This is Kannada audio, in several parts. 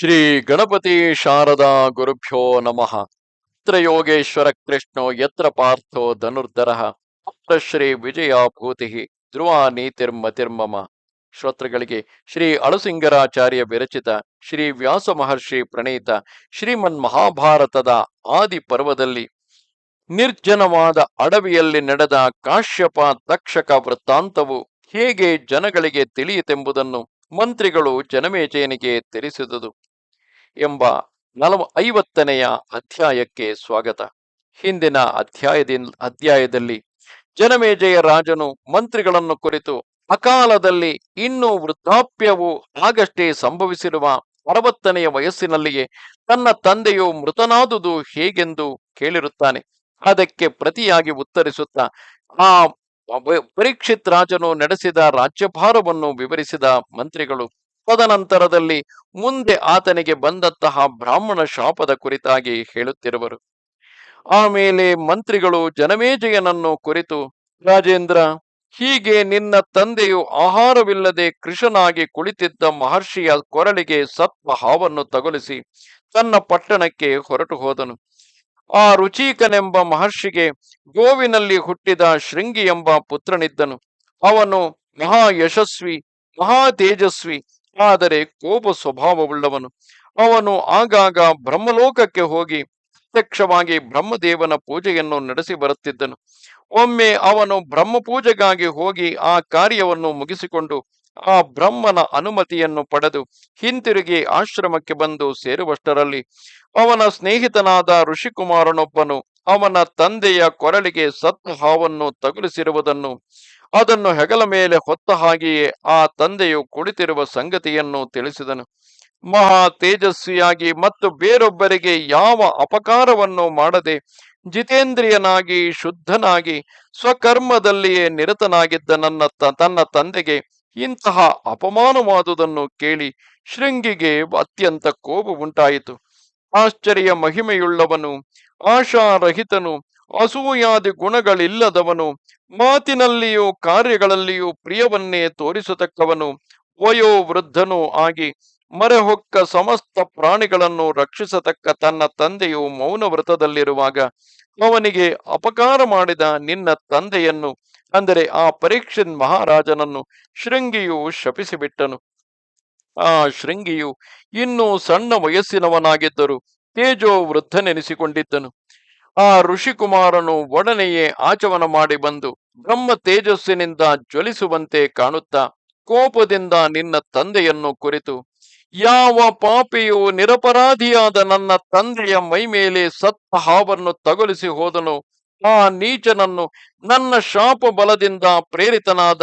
ಶ್ರೀ ಗಣಪತಿ ಶಾರದಾ ಗುರುಭ್ಯೋ ನಮಃ. ಯತ್ರ ಯೋಗೇಶ್ವರ ಕೃಷ್ಣೋ ಯತ್ರ ಪಾರ್ಥೋ ಧನುರ್ಧರ. ಅತ್ರ ಶ್ರೀ ವಿಜಯ ಭೂತಿ ಧ್ರುವ ನೀತಿರ್ಮತಿರ್ಮಮ ಶ್ರೋತೃಗಳಿಗೆ ಶ್ರೀ ಅಳಸಿಂಗರಾಚಾರ್ಯ ವಿರಚಿತ ಶ್ರೀ ವ್ಯಾಸ ಮಹರ್ಷಿ ಪ್ರಣೀತ ಶ್ರೀಮನ್ ಮಹಾಭಾರತದ ಆದಿ ಪರ್ವದಲ್ಲಿ ನಿರ್ಜನವಾದ ಅಡವಿಯಲ್ಲಿ ನಡೆದ ಕಾಶ್ಯಪ ತಕ್ಷಕ ವೃತ್ತಾಂತವು ಹೇಗೆ ಜನಗಳಿಗೆ ತಿಳಿಯಿತೆಂಬುದನ್ನು ಮಂತ್ರಿಗಳು ಜನಮೇಜಯನಿಗೆ ತಿಳಿಸಿದುದು. ಎಂಬ ನಲವ ಐವತ್ತನೆಯ ಅಧ್ಯಾಯಕ್ಕೆ ಸ್ವಾಗತ. ಹಿಂದಿನ ಅಧ್ಯಾಯದಿಂದ ಅಧ್ಯಾಯದಲ್ಲಿ ಜನಮೇಜಯ ರಾಜನು ಮಂತ್ರಿಗಳನ್ನು ಕುರಿತು, ಅಕಾಲದಲ್ಲಿ ಇನ್ನೂ ವೃದ್ಧಾಪ್ಯವು ಆಗಷ್ಟೇ ಸಂಭವಿಸಿರುವ ಅರವತ್ತನೆಯ ವಯಸ್ಸಿನಲ್ಲಿಯೇ ತನ್ನ ತಂದೆಯು ಮೃತನಾದುದು ಹೇಗೆಂದು ಕೇಳಿರುತ್ತಾನೆ. ಅದಕ್ಕೆ ಪ್ರತಿಯಾಗಿ ಉತ್ತರಿಸುತ್ತಾ, ಆ ಪರೀಕ್ಷಿತ್ ರಾಜನು ನಡೆಸಿದ ರಾಜ್ಯಭಾರವನ್ನು ವಿವರಿಸಿದ ಮಂತ್ರಿಗಳು ತದನಂತರದಲ್ಲಿ ಮುಂದೆ ಆತನಿಗೆ ಬಂದಂತಹ ಬ್ರಾಹ್ಮಣ ಶಾಪದ ಕುರಿತಾಗಿ ಹೇಳುತ್ತಿರುವರು. ಆಮೇಲೆ ಮಂತ್ರಿಗಳು ಜನಮೇಜಯನನ್ನು ಕುರಿತು, ರಾಜೇಂದ್ರ, ಹೀಗೆ ನಿನ್ನ ತಂದೆಯು ಆಹಾರವಿಲ್ಲದೆ ಕೃಷನಾಗಿ ಕುಳಿತಿದ್ದ ಮಹರ್ಷಿಯ ಕೊರಳಿಗೆ ಸತ್ವ ಹಾವನ್ನು ತಗುಲಿಸಿ ತನ್ನ ಪಟ್ಟಣಕ್ಕೆ ಹೊರಟು ಹೋದನು. ಆ ರುಚೀಕನೆಂಬ ಮಹರ್ಷಿಗೆ ಗೋವಿನಲ್ಲಿ ಹುಟ್ಟಿದ ಶೃಂಗಿ ಎಂಬ ಪುತ್ರನಿದ್ದನು. ಅವನು ಮಹಾ ಯಶಸ್ವಿ ಮಹಾ ತೇಜಸ್ವಿ ಆದರೆ ಕೋಪ ಸ್ವಭಾವವುಳ್ಳವನು. ಅವನು ಆಗಾಗ ಬ್ರಹ್ಮಲೋಕಕ್ಕೆ ಹೋಗಿ ಪ್ರತ್ಯಕ್ಷವಾಗಿ ಬ್ರಹ್ಮದೇವನ ಪೂಜೆಯನ್ನು ನಡೆಸಿ ಬರುತ್ತಿದ್ದನು. ಒಮ್ಮೆ ಅವನು ಬ್ರಹ್ಮ ಪೂಜೆಗಾಗಿ ಹೋಗಿ ಆ ಕಾರ್ಯವನ್ನು ಮುಗಿಸಿಕೊಂಡು ಆ ಬ್ರಹ್ಮನ ಅನುಮತಿಯನ್ನು ಪಡೆದು ಹಿಂತಿರುಗಿ ಆಶ್ರಮಕ್ಕೆ ಬಂದು ಸೇರುವಷ್ಟರಲ್ಲಿ ಅವನ ಸ್ನೇಹಿತನಾದ ಋಷಿಕುಮಾರನೊಬ್ಬನು ಅವನ ತಂದೆಯ ಕೊರಳಿಗೆ ಸತ್ತ ಹಾವನ್ನು ತಗುಲಿಸಿರುವುದನ್ನು ಅದನ್ನು ಹೆಗಲ ಮೇಲೆ ಹೊತ್ತ ಹಾಗೆಯೇ ಆ ತಂದೆಯು ಕುಳಿತಿರುವ ಸಂಗತಿಯನ್ನು ತಿಳಿಸಿದನು. ಮಹಾ ತೇಜಸ್ವಿಯಾಗಿ ಮತ್ತು ಬೇರೊಬ್ಬರಿಗೆ ಯಾವ ಅಪಕಾರವನ್ನು ಮಾಡದೆ ಜಿತೇಂದ್ರಿಯನಾಗಿ ಶುದ್ಧನಾಗಿ ಸ್ವಕರ್ಮದಲ್ಲಿಯೇ ನಿರತನಾಗಿದ್ದ ನನ್ನ ತನ್ನ ತಂದೆಗೆ ಇಂತಹ ಅಪಮಾನವಾದುದನ್ನು ಕೇಳಿ ಶೃಂಗಿಗೆ ಅತ್ಯಂತ ಕೋಪ ಉಂಟಾಯಿತು. ಆಶ್ಚರ್ಯ ಮಹಿಮೆಯುಳ್ಳವನು, ಆಶಾರಹಿತನು ಅಸೂಯಾದಿ ಗುಣಗಳಿಲ್ಲದವನು, ಮಾತಿನಲ್ಲಿಯೂ ಕಾರ್ಯಗಳಲ್ಲಿಯೂ ಪ್ರಿಯವನ್ನೇ ತೋರಿಸತಕ್ಕವನು, ವಯೋವೃದ್ಧನೂ ಆಗಿ ಮರೆಹೊಕ್ಕ ಸಮಸ್ತ ಪ್ರಾಣಿಗಳನ್ನು ರಕ್ಷಿಸತಕ್ಕ ತನ್ನ ತಂದೆಯು ಮೌನ ವ್ರತದಲ್ಲಿರುವಾಗ ಅವನಿಗೆ ಅಪಕಾರ ಮಾಡಿದ ನಿನ್ನ ತಂದೆಯನ್ನು, ಅಂದರೆ ಆ ಪರೀಕ್ಷನ್ ಮಹಾರಾಜನನ್ನು ಶೃಂಗಿಯು ಶಪಿಸಿಬಿಟ್ಟನು. ಆ ಶೃಂಗಿಯು ಇನ್ನೂ ಸಣ್ಣ ವಯಸ್ಸಿನವನಾಗಿದ್ದರು ತೇಜೋ ವೃದ್ಧನೆನಿಸಿಕೊಂಡಿದ್ದನು ಆ ಋಷಿಕುಮಾರನು ಒಡನೆಯೇ ಆಚಮನ ಮಾಡಿ ಬಂದು ಬ್ರಹ್ಮ ತೇಜಸ್ಸಿನಿಂದ ಜ್ವಲಿಸುವಂತೆ ಕಾಣುತ್ತಾ ಕೋಪದಿಂದ ನಿನ್ನ ತಂದೆಯನ್ನು ಕುರಿತು, ಯಾವ ಪಾಪಿಯು ನಿರಪರಾಧಿಯಾದ ನನ್ನ ತಂದೆಯ ಮೈ ಮೇಲೆ ಸತ್ತ ಹಾವನ್ನು ತಗುಲಿಸಿ ಹೋದನು, ಆ ನೀಚನನ್ನು ನನ್ನ ಶಾಪ ಬಲದಿಂದ ಪ್ರೇರಿತನಾದ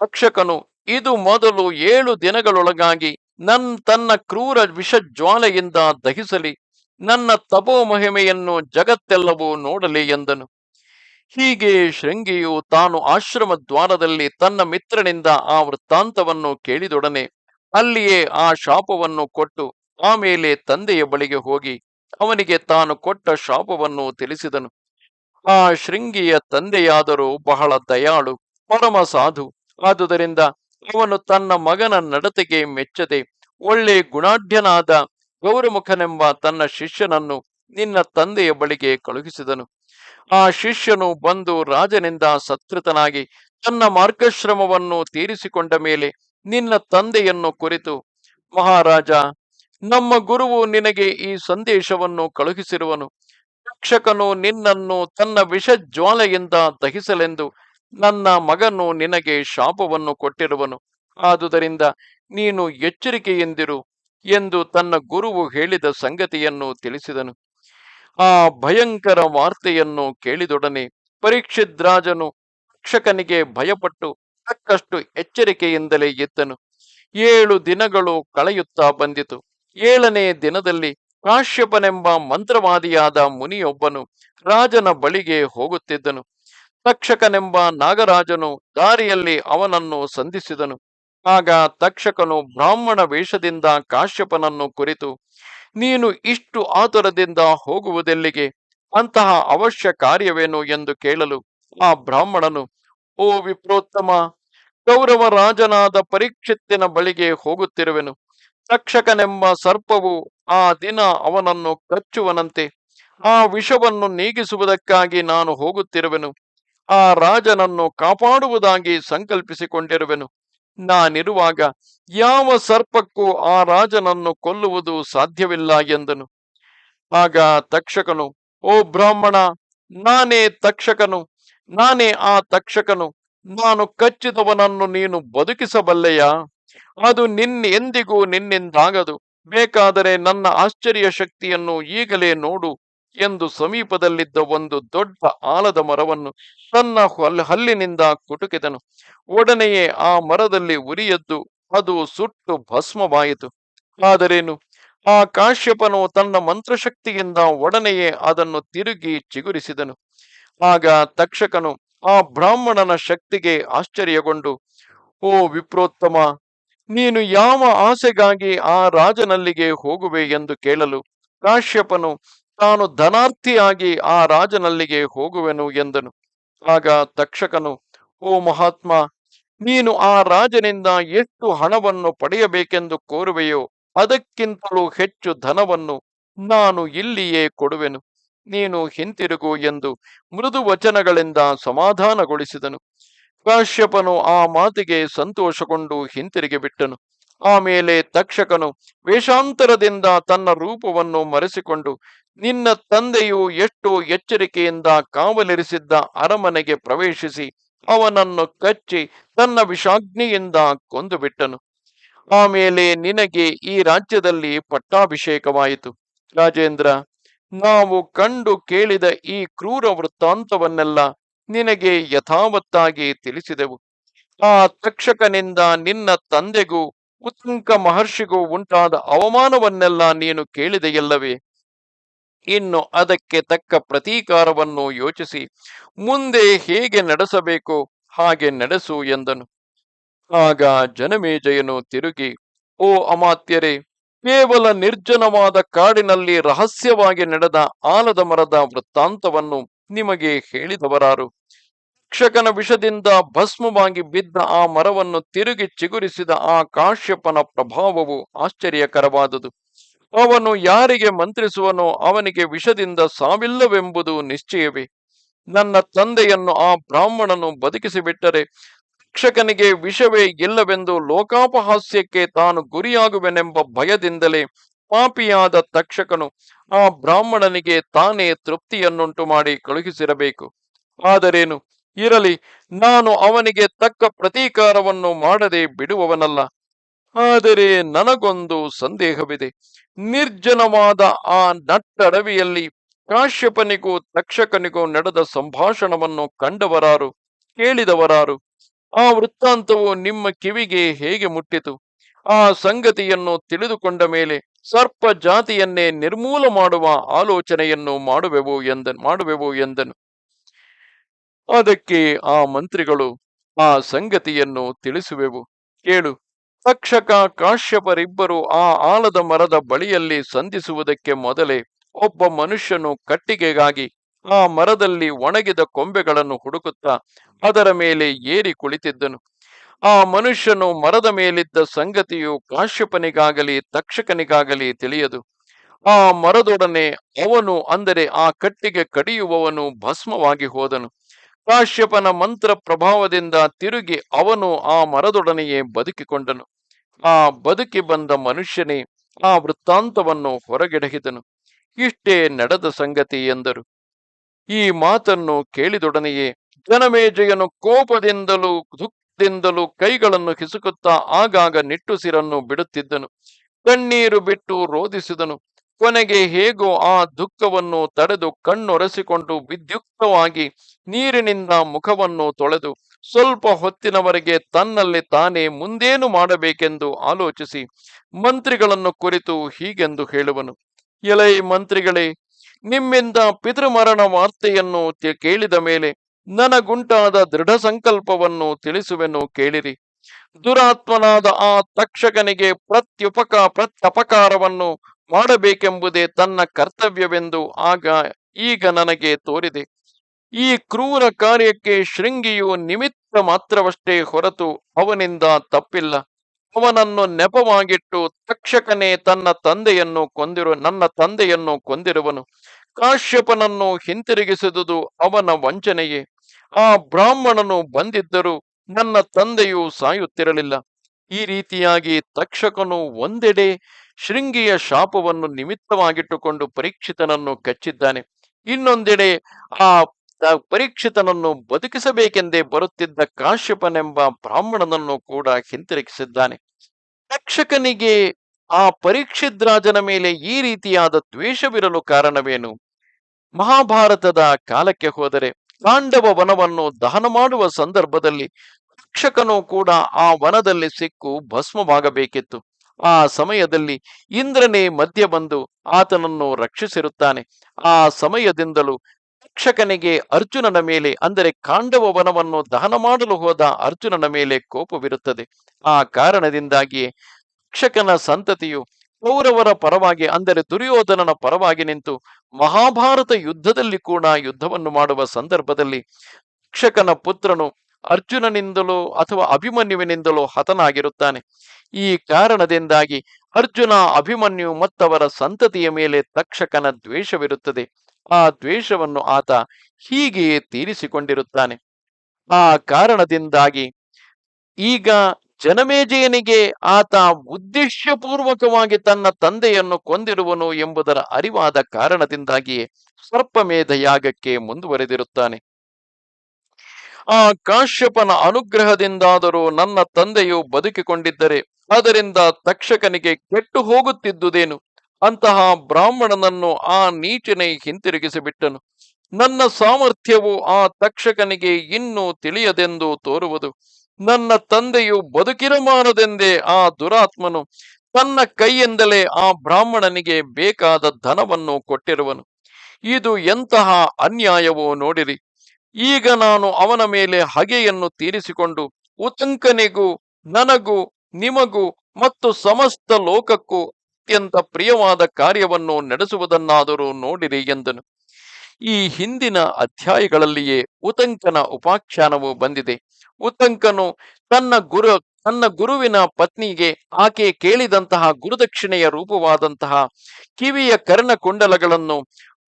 ರಕ್ಷಕನು ಇದು ಮೊದಲು ಏಳು ದಿನಗಳೊಳಗಾಗಿ ನನ್ ತನ್ನ ಕ್ರೂರ ವಿಷ ಜ್ವಾಲೆಯಿಂದ ದಹಿಸಲಿ. ನನ್ನ ತಪೋ ಮಹಿಮೆಯನ್ನು ಜಗತ್ತೆಲ್ಲವೂ ನೋಡಲಿ ಎಂದನು. ಹೀಗೆ ಶೃಂಗಿಯು ತಾನು ಆಶ್ರಮ ದ್ವಾರದಲ್ಲಿ ತನ್ನ ಮಿತ್ರನಿಂದ ಆ ವೃತ್ತಾಂತವನ್ನು ಕೇಳಿದೊಡನೆ ಅಲ್ಲಿಯೇ ಆ ಶಾಪವನ್ನು ಕೊಟ್ಟು ಆಮೇಲೆ ತಂದೆಯ ಬಳಿಗೆ ಹೋಗಿ ಅವನಿಗೆ ತಾನು ಕೊಟ್ಟ ಶಾಪವನ್ನು ತಿಳಿಸಿದನು. ಆ ಶೃಂಗಿಯ ತಂದೆಯಾದರೂ ಬಹಳ ದಯಾಳು, ಪರಮ ಸಾಧು. ಆದುದರಿಂದ ಅವನು ತನ್ನ ಮಗನ ನಡತೆಗೆ ಮೆಚ್ಚದೆ ಒಳ್ಳೆ ಗುಣಾಢ್ಯನಾದ ಗೌರಮುಖನೆಂಬ ತನ್ನ ಶಿಷ್ಯನನ್ನು ನಿನ್ನ ತಂದೆಯ ಬಳಿಗೆ ಕಳುಹಿಸಿದನು. ಆ ಶಿಷ್ಯನು ಬಂದು ರಾಜನಿಂದ ಸತ್ಕೃತನಾಗಿ ತನ್ನ ಮಾರ್ಗಶ್ರಮವನ್ನು ತೀರಿಸಿಕೊಂಡ ಮೇಲೆ ನಿನ್ನ ತಂದೆಯನ್ನು ಕುರಿತು, ಮಹಾರಾಜ, ನಮ್ಮ ಗುರುವು ನಿನಗೆ ಈ ಸಂದೇಶವನ್ನು ಕಳುಹಿಸಿರುವನು. ರಕ್ಷಕನು ನಿನ್ನನ್ನು ತನ್ನ ವಿಷ ಜ್ವಾಲೆಯಿಂದ ದಹಿಸಲೆಂದು ನನ್ನ ಮಗನು ನಿನಗೆ ಶಾಪವನ್ನು ಕೊಟ್ಟಿರುವನು. ಆದುದರಿಂದ ನೀನು ಎಚ್ಚರಿಕೆಯಿಂದಿರು. ಎಂದು ತನ್ನ ಗುರುವು ಹೇಳಿದ ಸಂಗತಿಯನ್ನು ತಿಳಿಸಿದನು. ಆ ಭಯಂಕರ ವಾರ್ತೆಯನ್ನು ಕೇಳಿದೊಡನೆ ಪರೀಕ್ಷಿದ್ರಾಜನು ರಕ್ಷಕನಿಗೆ ಭಯಪಟ್ಟು ತಕ್ಕಷ್ಟು ಎಚ್ಚರಿಕೆಯಿಂದಲೇ ಇದ್ದನು ಏಳು ದಿನಗಳು ಕಳೆಯುತ್ತಾ ಬಂದಿತು. ಏಳನೇ ದಿನದಲ್ಲಿ ಕಾಶ್ಯಪನೆಂಬ ಮಂತ್ರವಾದಿಯಾದ ಮುನಿಯೊಬ್ಬನು ರಾಜನ ಬಳಿಗೆ ಹೋಗುತ್ತಿದ್ದನು. ತಕ್ಷಕನೆಂಬ ನಾಗರಾಜನು ದಾರಿಯಲ್ಲಿ ಅವನನ್ನು ಸಂಧಿಸಿದನು. ಆಗ ತಕ್ಷಕನು ಬ್ರಾಹ್ಮಣ ವೇಷದಿಂದ ಕಾಶ್ಯಪನನ್ನು ಕುರಿತು, ನೀನು ಇಷ್ಟು ಆತುರದಿಂದ ಹೋಗುವುದೆಲ್ಲಿಗೆ? ಅಂತಹ ಅವಶ್ಯ ಕಾರ್ಯವೇನು ಎಂದು ಕೇಳಲು ಆ ಬ್ರಾಹ್ಮಣನು, ಓ ವಿಪ್ರೋತ್ತಮ ಕೌರವ ರಾಜನಾದ ಪರೀಕ್ಷಿತ್ತಿನ ಬಳಿಗೆ ಹೋಗುತ್ತಿರುವೆನು. ತಕ್ಷಕನೆಂಬ ಸರ್ಪವು ಆ ದಿನ ಅವನನ್ನು ಕಚ್ಚುವನಂತೆ. ಆ ವಿಷವನ್ನು ನೀಗಿಸುವುದಕ್ಕಾಗಿ ನಾನು ಹೋಗುತ್ತಿರುವೆನು. ಆ ರಾಜನನ್ನು ಕಾಪಾಡುವುದಾಗಿ ಸಂಕಲ್ಪಿಸಿಕೊಂಡಿರುವೆನು. ನಾನಿರುವಾಗ ಯಾವ ಸರ್ಪಕ್ಕೂ ಆ ರಾಜನನ್ನು ಕೊಲ್ಲುವುದು ಸಾಧ್ಯವಿಲ್ಲ ಎಂದನು. ಆಗ ತಕ್ಷಕನು, ಓ ಬ್ರಾಹ್ಮಣ, ನಾನೇ ತಕ್ಷಕನು, ನಾನೇ ಆ ತಕ್ಷಕನು, ನಾನು ಕಚ್ಚಿದವನನ್ನು ನೀನು ಬದುಕಿಸಬಲ್ಲೆಯಾ? ಅದು ನಿನ್ನ ಎಂದಿಗೂ ನಿನ್ನಿಂದಾಗದು. ಬೇಕಾದರೆ ನನ್ನ ಆಶ್ಚರ್ಯ ಶಕ್ತಿಯನ್ನು ಈಗಲೇ ನೋಡು. ಎಂದು ಸಮೀಪದಲ್ಲಿದ್ದ ಒಂದು ದೊಡ್ಡ ಆಲದ ಮರವನ್ನು ತನ್ನ ಹಲ್ಲಿನಿಂದ ಕುಟುಕಿದನು. ಒಡನೆಯೇ ಆ ಮರದಲ್ಲಿ ಉರಿಯದ್ದು, ಅದು ಸುಟ್ಟು ಭಸ್ಮವಾಯಿತು. ಆದರೇನು? ಆ ಕಾಶ್ಯಪನು ತನ್ನ ಮಂತ್ರಶಕ್ತಿಯಿಂದ ಒಡನೆಯೇ ಅದನ್ನು ತಿರುಗಿ ಚಿಗುರಿಸಿದನು. ಆಗ ತಕ್ಷಕನು ಆ ಬ್ರಾಹ್ಮಣನ ಶಕ್ತಿಗೆ ಆಶ್ಚರ್ಯಗೊಂಡು, ಓ ವಿಪ್ರೋತ್ತಮ, ನೀನು ಯಾವ ಆಸೆಗಾಗಿ ಆ ರಾಜನಲ್ಲಿಗೆ ಹೋಗುವೆ? ಎಂದು ಕೇಳಲು ಕಾಶ್ಯಪನು ತಾನು ಧನಾರ್ಥಿಯಾಗಿ ಆ ರಾಜನಲ್ಲಿಗೆ ಹೋಗುವೆನು ಎಂದನು. ಆಗ ತಕ್ಷಕನು ಓ ಮಹಾತ್ಮ, ನೀನು ಆ ರಾಜನಿಂದ ಎಷ್ಟು ಹಣವನ್ನು ಪಡೆಯಬೇಕೆಂದು ಕೋರುವೆಯೋ ಅದಕ್ಕಿಂತಲೂ ಹೆಚ್ಚು ಧನವನ್ನು ನಾನು ಇಲ್ಲಿಯೇ ಕೊಡುವೆನು. ನೀನು ಹಿಂತಿರುಗು ಎಂದು ಮೃದು ವಚನಗಳಿಂದ ಸಮಾಧಾನಗೊಳಿಸಿದನು. ಕಾಶ್ಯಪನು ಆ ಮಾತಿಗೆ ಸಂತೋಷಗೊಂಡು ಹಿಂತಿರುಗಿ ಬಿಟ್ಟನು. ಆಮೇಲೆ ತಕ್ಷಕನು ವೇಷಾಂತರದಿಂದ ತನ್ನ ರೂಪವನ್ನು ಮರೆಸಿಕೊಂಡು, ನಿನ್ನ ತಂದೆಯು ಎಷ್ಟು ಎಚ್ಚರಿಕೆಯಿಂದ ಕಾವಲಿರಿಸಿದ್ದ ಅರಮನೆಗೆ ಪ್ರವೇಶಿಸಿ ಅವನನ್ನು ಕಚ್ಚಿ ತನ್ನ ವಿಷಾಗ್ನಿಯಿಂದ ಕೊಂದು ಬಿಟ್ಟನು ಆಮೇಲೆ ನಿನಗೆ ಈ ರಾಜ್ಯದಲ್ಲಿ ಪಟ್ಟಾಭಿಷೇಕವಾಯಿತು. ರಾಜೇಂದ್ರ, ನಾವು ಕಂಡು ಕೇಳಿದ ಈ ಕ್ರೂರ ವೃತ್ತಾಂತವನ್ನೆಲ್ಲ ನಿನಗೆ ಯಥಾವತ್ತಾಗಿ ತಿಳಿಸಿದೆವು. ಆ ತಕ್ಷಕನಿಂದ ನಿನ್ನ ತಂದೆಗೂ ಉತ್ತಂಕ ಮಹರ್ಷಿಗೂ ಉಂಟಾದ ಅವಮಾನವನ್ನೆಲ್ಲ ನೀನು ಕೇಳಿದೆಯಲ್ಲವೇ? ಇನ್ನು ಅದಕ್ಕೆ ತಕ್ಕ ಪ್ರತೀಕಾರವನ್ನು ಯೋಚಿಸಿ, ಮುಂದೆ ಹೇಗೆ ನಡೆಸಬೇಕು, ಹಾಗೆ ನಡೆಸು ಎಂದನು. ಆಗ ಜನಮೇಜಯನು ತಿರುಗಿ, ಓ ಅಮಾತ್ಯರೇ, ಕೇವಲ ನಿರ್ಜನವಾದ ಕಾಡಿನಲ್ಲಿ ರಹಸ್ಯವಾಗಿ ನಡೆದ ಆಲದ ಮರದ ವೃತ್ತಾಂತವನ್ನು ನಿಮಗೆ ಹೇಳಿದವರಾರು. ತಕ್ಷಕನ ವಿಷದಿಂದ ಭಸ್ಮವಾಗಿ ಬಿದ್ದ ಆ ಮರವನ್ನು ತಿರುಗಿ ಚಿಗುರಿಸಿದ ಆ ಕಾಶ್ಯಪನ ಪ್ರಭಾವವು ಆಶ್ಚರ್ಯಕರವಾದುದು. ಅವನು ಯಾರಿಗೆ ಮಂತ್ರಿಸುವನೋ ಅವನಿಗೆ ವಿಷದಿಂದ ಸಾವಿಲ್ಲವೆಂಬುದು ನಿಶ್ಚಯವೇ. ನನ್ನ ತಂದೆಯನ್ನು ಆ ಬ್ರಾಹ್ಮಣನು ಬದುಕಿಸಿಬಿಟ್ಟರೆ ತಕ್ಷಕನಿಗೆ ವಿಷವೇ ಇಲ್ಲವೆಂದು ಲೋಕಾಪಹಾಸ್ಯಕ್ಕೆ ತಾನು ಗುರಿಯಾಗುವೆನೆಂಬ ಭಯದಿಂದಲೇ ಪಾಪಿಯಾದ ತಕ್ಷಕನು ಆ ಬ್ರಾಹ್ಮಣನಿಗೆ ತಾನೇ ತೃಪ್ತಿಯನ್ನುಂಟು ಮಾಡಿ ಕಳುಹಿಸಿರಬೇಕು. ಆದರೇನು? ಇರಲಿ, ನಾನು ಅವನಿಗೆ ತಕ್ಕ ಪ್ರತೀಕಾರವನ್ನು ಮಾಡದೆ ಬಿಡುವವನಲ್ಲ. ಆದರೆ ನನಗೊಂದು ಸಂದೇಹವಿದೆ. ನಿರ್ಜನವಾದ ಆ ನಟ್ಟಡವಿಯಲ್ಲಿ ಕಾಶ್ಯಪನಿಗೂ ತಕ್ಷಕನಿಗೂ ನಡೆದ ಸಂಭಾಷಣವನ್ನು ಕಂಡವರಾರು, ಕೇಳಿದವರಾರು. ಆ ವೃತ್ತಾಂತವು ನಿಮ್ಮ ಕಿವಿಗೆ ಹೇಗೆ ಮುಟ್ಟಿತು? ಆ ಸಂಗತಿಯನ್ನು ತಿಳಿದುಕೊಂಡ ಮೇಲೆ ಸರ್ಪ ಜಾತಿಯನ್ನೇ ನಿರ್ಮೂಲ ಮಾಡುವ ಆಲೋಚನೆಯನ್ನು ಮಾಡುವೆವು ಎಂದ, ಮಾಡುವೆವು ಎಂದನು. ಅದಕ್ಕೆ ಆ ಮಂತ್ರಿಗಳು ಆ ಸಂಗತಿಯನ್ನು ತಿಳಿಸುವೆವು. ಕೇಳು. ತಕ್ಷಕ ಕಾಶ್ಯಪರಿಬ್ಬರು ಆ ಆಲದ ಮರದ ಬಳಿಯಲ್ಲಿ ಸಂಧಿಸುವುದಕ್ಕೆ ಮೊದಲೇ ಒಬ್ಬ ಮನುಷ್ಯನು ಕಟ್ಟಿಗೆಗಾಗಿ ಆ ಮರದಲ್ಲಿ ಒಣಗಿದ ಕೊಂಬೆಗಳನ್ನು ಹುಡುಕುತ್ತಾ ಅದರ ಮೇಲೆ ಏರಿ ಕುಳಿತಿದ್ದನು. ಆ ಮನುಷ್ಯನು ಮರದ ಮೇಲಿದ್ದ ಸಂಗತಿಯು ಕಾಶ್ಯಪನಿಗಾಗಲಿ ತಕ್ಷಕನಿಗಾಗಲಿ ತಿಳಿಯದು. ಆ ಮರದೊಡನೆ ಅವನು ಅಂದರೆ ಆ ಕಟ್ಟಿಗೆ ಕಡಿಯುವವನು ಭಸ್ಮವಾಗಿ ಹೋದನು. ಕಾಶ್ಯಪನ ಮಂತ್ರ ಪ್ರಭಾವದಿಂದ ತಿರುಗಿ ಅವನು ಆ ಮರದೊಡನೆಯೇ ಬದುಕಿಕೊಂಡನು. ಆ ಬದುಕಿ ಬಂದ ಮನುಷ್ಯನೇ ಆ ವೃತ್ತಾಂತವನ್ನು ಹೊರಗೆಡಹಿದನು. ಇಷ್ಟೇ ನಡೆದ ಸಂಗತಿ ಎಂದರು. ಈ ಮಾತನ್ನು ಕೇಳಿದೊಡನೆಯೇ ಜನಮೇಜಯನು ಕೋಪದಿಂದಲೂ ದುಃಖದಿಂದಲೂ ಕೈಗಳನ್ನು ಹಿಸುಕುತ್ತಾ ಆಗಾಗ ನಿಟ್ಟುಸಿರನ್ನು ಬಿಡುತ್ತಿದ್ದನು. ಕಣ್ಣೀರು ಬಿಟ್ಟು ರೋಧಿಸಿದನು ಕೊನೆಗೆ ಹೇಗೋ ಆ ದುಃಖವನ್ನು ತಡೆದು ಕಣ್ಣೊರೆಸಿಕೊಂಡು ವಿದ್ಯುಕ್ತವಾಗಿ ನೀರಿನಿಂದ ಮುಖವನ್ನು ತೊಳೆದು ಸ್ವಲ್ಪ ಹೊತ್ತಿನವರೆಗೆ ತನ್ನಲ್ಲಿ ತಾನೇ ಮುಂದೇನು ಮಾಡಬೇಕೆಂದು ಆಲೋಚಿಸಿ ಮಂತ್ರಿಗಳನ್ನು ಕುರಿತು ಹೀಗೆಂದು ಹೇಳುವನು. ಎಲೈ ಮಂತ್ರಿಗಳೇ, ನಿಮ್ಮಿಂದ ಪಿತೃಮರಣ ವಾರ್ತೆಯನ್ನು ಕೇಳಿದ ಮೇಲೆ ನನಗುಂಟಾದ ದೃಢ ಸಂಕಲ್ಪವನ್ನು ತಿಳಿಸುವೆನು ಕೇಳಿರಿ. ದುರಾತ್ಮನಾದ ಆ ತಕ್ಷಕನಿಗೆ ಪ್ರತ್ಯುಪಕ ಪ್ರತ್ಯಪಕಾರವನ್ನು ಮಾಡಬೇಕೆಂಬುದೇ ತನ್ನ ಕರ್ತವ್ಯವೆಂದು ಆಗ ಈಗ ನನಗೆ ತೋರಿದೆ. ಈ ಕ್ರೂರ ಕಾರ್ಯಕ್ಕೆ ಶೃಂಗಿಯು ನಿಮಿತ್ತ ಮಾತ್ರವಷ್ಟೇ ಹೊರತು ಅವನಿಂದ ತಪ್ಪಿಲ್ಲ. ಅವನನ್ನು ನೆಪವಾಗಿಟ್ಟು ತಕ್ಷಕನೇ ತನ್ನ ತಂದೆಯನ್ನು ಕೊಂದಿರು, ನನ್ನ ತಂದೆಯನ್ನು ಕೊಂದಿರುವನು. ಕಾಶ್ಯಪನನ್ನು ಹಿಂತಿರುಗಿಸಿದುದು ಅವನ ವಂಚನೆಯೇ. ಆ ಬ್ರಾಹ್ಮಣನು ಬಂದಿದ್ದರೂ ನನ್ನ ತಂದೆಯು ಸಾಯುತ್ತಿರಲಿಲ್ಲ. ಈ ರೀತಿಯಾಗಿ ತಕ್ಷಕನು ಒಂದೆಡೆ ಶೃಂಗಿಯ ಶಾಪವನ್ನು ನಿಮಿತ್ತವಾಗಿಟ್ಟುಕೊಂಡು ಪರೀಕ್ಷಿತನನ್ನು ಕಚ್ಚಿದ್ದಾನೆ. ಇನ್ನೊಂದೆಡೆ ಆ ಪರೀಕ್ಷಿತನನ್ನು ಬದುಕಿಸಬೇಕೆಂದೇ ಬರುತ್ತಿದ್ದ ಕಾಶ್ಯಪನೆಂಬ ಬ್ರಾಹ್ಮಣನನ್ನು ಕೂಡ ಹಿಂತಿರುಗಿಸಿದ್ದಾನೆ. ರಕ್ಷಕನಿಗೆ ಆ ಪರೀಕ್ಷಿದ್ರಾಜನ ಮೇಲೆ ಈ ರೀತಿಯಾದ ದ್ವೇಷವಿರಲು ಕಾರಣವೇನು? ಮಹಾಭಾರತದ ಕಾಲಕ್ಕೆ ಹೋದರೆ ಕಾಂಡವ ವನವನ್ನು ದಹನ ಮಾಡುವ ಸಂದರ್ಭದಲ್ಲಿ ರಕ್ಷಕನು ಕೂಡ ಆ ವನದಲ್ಲಿ ಸಿಕ್ಕು ಭಸ್ಮವಾಗಬೇಕಿತ್ತು. ಆ ಸಮಯದಲ್ಲಿ ಇಂದ್ರನೇ ಮಧ್ಯ ಬಂದು ಆತನನ್ನು ರಕ್ಷಿಸಿರುತ್ತಾನೆ. ಆ ಸಮಯದಿಂದಲೂ ತಕ್ಷಕನಿಗೆ ಅರ್ಜುನನ ಮೇಲೆ, ಅಂದರೆ ಕಾಂಡವ ವನವನ್ನು ದಹನ ಮಾಡಲು ಹೋದ ಅರ್ಜುನನ ಮೇಲೆ ಕೋಪವಿರುತ್ತದೆ. ಆ ಕಾರಣದಿಂದಾಗಿಯೇ ತಕ್ಷಕನ ಸಂತತಿಯು ಕೌರವರ ಪರವಾಗಿ, ಅಂದರೆ ದುರ್ಯೋಧನನ ಪರವಾಗಿ ನಿಂತು ಮಹಾಭಾರತ ಯುದ್ಧದಲ್ಲಿ ಕೂಡ ಯುದ್ಧವನ್ನು ಮಾಡುವ ಸಂದರ್ಭದಲ್ಲಿ ತಕ್ಷಕನ ಪುತ್ರನು ಅರ್ಜುನನಿಂದಲೋ ಅಥವಾ ಅಭಿಮನ್ಯುವಿನಿಂದಲೋ ಹತನಾಗಿರುತ್ತಾನೆ. ಈ ಕಾರಣದಿಂದಾಗಿ ಅರ್ಜುನ ಅಭಿಮನ್ಯು ಮತ್ತವರ ಸಂತತಿಯ ಮೇಲೆ ತಕ್ಷಕನ ದ್ವೇಷವಿರುತ್ತದೆ. ಆ ದ್ವೇಷವನ್ನು ಆತ ಹೀಗೆಯೇ ತೀರಿಸಿಕೊಂಡಿರುತ್ತಾನೆ. ಆ ಕಾರಣದಿಂದಾಗಿ ಈಗ ಜನಮೇಜಯನಿಗೆ ಆತ ಉದ್ದೇಶಪೂರ್ವಕವಾಗಿ ತನ್ನ ತಂದೆಯನ್ನು ಕೊಂದಿರುವನು ಎಂಬುದರ ಅರಿವಾದ ಕಾರಣದಿಂದಾಗಿಯೇ ಸರ್ಪಮೇಧ ಯಾಗಕ್ಕೆ ಮುಂದುವರೆದಿರುತ್ತಾನೆ. ಆ ಕಾಶ್ಯಪನ ಅನುಗ್ರಹದಿಂದಾದರೂ ನನ್ನ ತಂದೆಯು ಬದುಕಿಕೊಂಡಿದ್ದರೆ, ಅದರಿಂದ ತಕ್ಷಕನಿಗೆ ಕೆಟ್ಟು ಹೋಗುತ್ತಿದ್ದುದೇನು? ಅಂತಹ ಬ್ರಾಹ್ಮಣನನ್ನು ಆ ನೀಚನೆ ಹಿಂತಿರುಗಿಸಿಬಿಟ್ಟನು. ನನ್ನ ಸಾಮರ್ಥ್ಯವು ಆ ತಕ್ಷಕನಿಗೆ ಇನ್ನೂ ತಿಳಿಯದೆಂದು ತೋರುವುದು. ನನ್ನ ತಂದೆಯು ಬದುಕಿರಮಾನದೆಂದೇ ಆ ದುರಾತ್ಮನು ತನ್ನ ಕೈಯಿಂದಲೇ ಆ ಬ್ರಾಹ್ಮಣನಿಗೆ ಬೇಕಾದ ಧನವನ್ನು ಕೊಟ್ಟಿರುವನು. ಇದು ಎಂತಹ ಅನ್ಯಾಯವೋ ನೋಡಿರಿ. ಈಗ ನಾನು ಅವನ ಮೇಲೆ ಹಗೆಯನ್ನು ತೀರಿಸಿಕೊಂಡು ಉತಂಕನಿಗೂ, ನನಗೂ, ನಿಮಗೂ ಮತ್ತು ಸಮಸ್ತ ಲೋಕಕ್ಕೂ ಅತ್ಯಂತ ಪ್ರಿಯವಾದ ಕಾರ್ಯವನ್ನು ನಡೆಸುವುದನ್ನಾದರೂ ನೋಡಿರಿ ಎಂದನು. ಈ ಹಿಂದಿನ ಅಧ್ಯಾಯಗಳಲ್ಲಿಯೇ ಉತಂಕನ ಉಪಾಖ್ಯಾನವು ಬಂದಿದೆ. ಉತಂಕನು ತನ್ನ ಗುರು, ತನ್ನ ಗುರುವಿನ ಪತ್ನಿಗೆ ಆಕೆ ಕೇಳಿದಂತಹ ಗುರುದಕ್ಷಿಣೆಯ ರೂಪವಾದಂತಹ ಕಿವಿಯ ಕರ್ಣಕುಂಡಲಗಳನ್ನು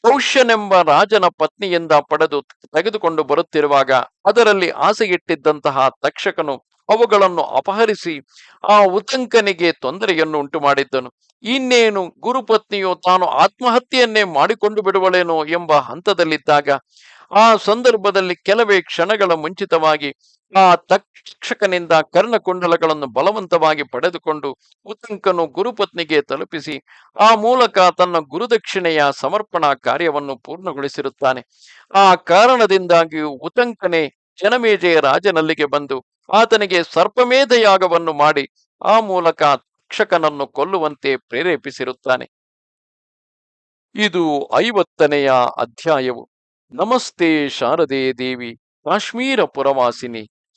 ಪೌಷ್ಯನೆಂಬ ರಾಜನ ಪತ್ನಿಯಿಂದ ಪಡೆದು ತೆಗೆದುಕೊಂಡು ಬರುತ್ತಿರುವಾಗ ಅದರಲ್ಲಿ ಆಸೆಯಿಟ್ಟಿದ್ದಂತಹ ತಕ್ಷಕನು ಅವುಗಳನ್ನು ಅಪಹರಿಸಿ ಆ ಉತಂಕನಿಗೆ ತೊಂದರೆಯನ್ನು ಉಂಟು ಮಾಡಿದ್ದನು ಇನ್ನೇನು ಗುರುಪತ್ನಿಯು ತಾನು ಆತ್ಮಹತ್ಯೆಯನ್ನೇ ಮಾಡಿಕೊಂಡು ಬಿಡುವಳೇನೋ ಎಂಬ ಹಂತದಲ್ಲಿದ್ದಾಗ ಆ ಸಂದರ್ಭದಲ್ಲಿ ಕೆಲವೇ ಕ್ಷಣಗಳ ಮುಂಚಿತವಾಗಿ ಆ ತಕ್ಷಕನಿಂದ ಕರ್ಣಕುಂಡಲಗಳನ್ನು ಬಲವಂತವಾಗಿ ಪಡೆದುಕೊಂಡು ಉತಂಕನು ಗುರುಪತ್ನಿಗೆ ತಲುಪಿಸಿ, ಆ ಮೂಲಕ ತನ್ನ ಗುರುದಕ್ಷಿಣೆಯ ಸಮರ್ಪಣಾ ಕಾರ್ಯವನ್ನು ಪೂರ್ಣಗೊಳಿಸಿರುತ್ತಾನೆ. ಆ ಕಾರಣದಿಂದಾಗಿ ಉತಂಕನೇ ಜನಮೇಜಯ ರಾಜನಲ್ಲಿಗೆ ಬಂದು ಆತನಿಗೆ ಸರ್ಪಮೇಧ ಯಾಗವನ್ನು ಮಾಡಿ ಆ ಮೂಲಕ ತಕ್ಷಕನನ್ನು ಕೊಲ್ಲುವಂತೆ ಪ್ರೇರೇಪಿಸಿರುತ್ತಾನೆ. ಇದು ಐವತ್ತನೆಯ ಅಧ್ಯಾಯವು. ನಮಸ್ತೆ ಶಾರದೆ ದೇವಿ, ಕಾಶ್ಮೀರ ಪುರವಾಸಿನಿ.